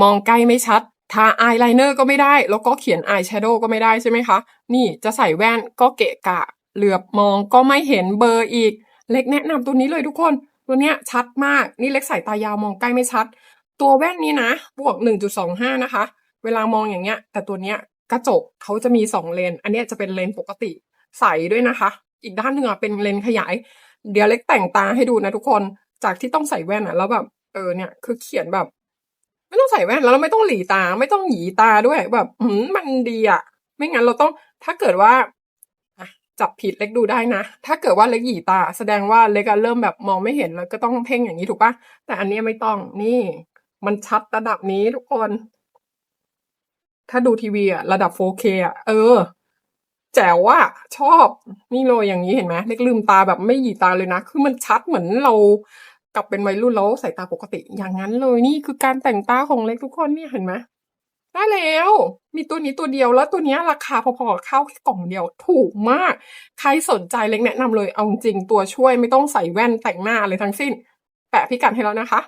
มองใกล้ไม่ชัด ทาอายไลเนอร์ก็ไม่ได้ แล้วก็เขียนอายแชโดว์ก็ไม่ได้ใช่ไหมคะ นี่จะใส่แว่นก็เกะกะ เหลือบมองก็ไม่เห็นเบอร์อีก เล็กแนะนำตัวนี้เลยทุกคน ตัวเนี้ยชัดมาก นี่เล็กใสายตายาวมองใกล้ไม่ชัด ตัวแว่นนี้นะ บวก 1.25 นะคะ เวลามองอย่างเงี้ย แต่ตัวเนี้ยกระจกเขาจะมีสองเลน อันเนี้ยจะเป็นเลนปกติใสด้วยนะคะ อีกด้านหนึ่งอะเป็นเลนขยาย เดี๋ยวเล็กแต่งตาให้ดูนะทุกคน จากที่ต้องใส่แว่นอะ แล้วแบบ เออเนี่ย คือเขียนแบบ ไม่ต้องใส่แว่นแล้วเราไม่ต้องหลีตา ไม่ต้องหยีตาด้วย แบบหืมมันดีอะไม่งั้นเราต้องถ้าเกิดว่าจับผิดเล็กดูได้นะ ถ้าเกิดว่าเล็กหยีตา แสดงว่าเล็กเริ่มแบบมองไม่เห็นแล้วก็ต้องเพ่งอย่างนี้ถูกปะแต่อันนี้ไม่ต้องนี่ มันชัดระดับนี้ทุกคน ถ้าดูทีวีอะระดับ 4K อะเออแจ๋วอะชอบนี่เลยอย่างนี้เห็นไหมเล็กลืมตาแบบไม่หยีตาเลยนะ คือมันชัดเหมือนเรา กลับเป็นวัยรุ่นแล้วใส่ตาปกติ อย่างนั้นเลยนี่คือการแต่งตาของเล็กทุกคนเนี่ยเห็นไหมได้แล้ว มีตัวนี้ตัวเดียวแล้วตัวนี้ราคาพอๆกับข้าวแค่กล่องเดียวถูกมาก ใครสนใจเล็กแนะนำเลยเอาจริงตัวช่วยไม่ต้องใส่แว่นแต่งหน้าอะไรทั้งสิ้น แปะพิกัดให้แล้วนะคะ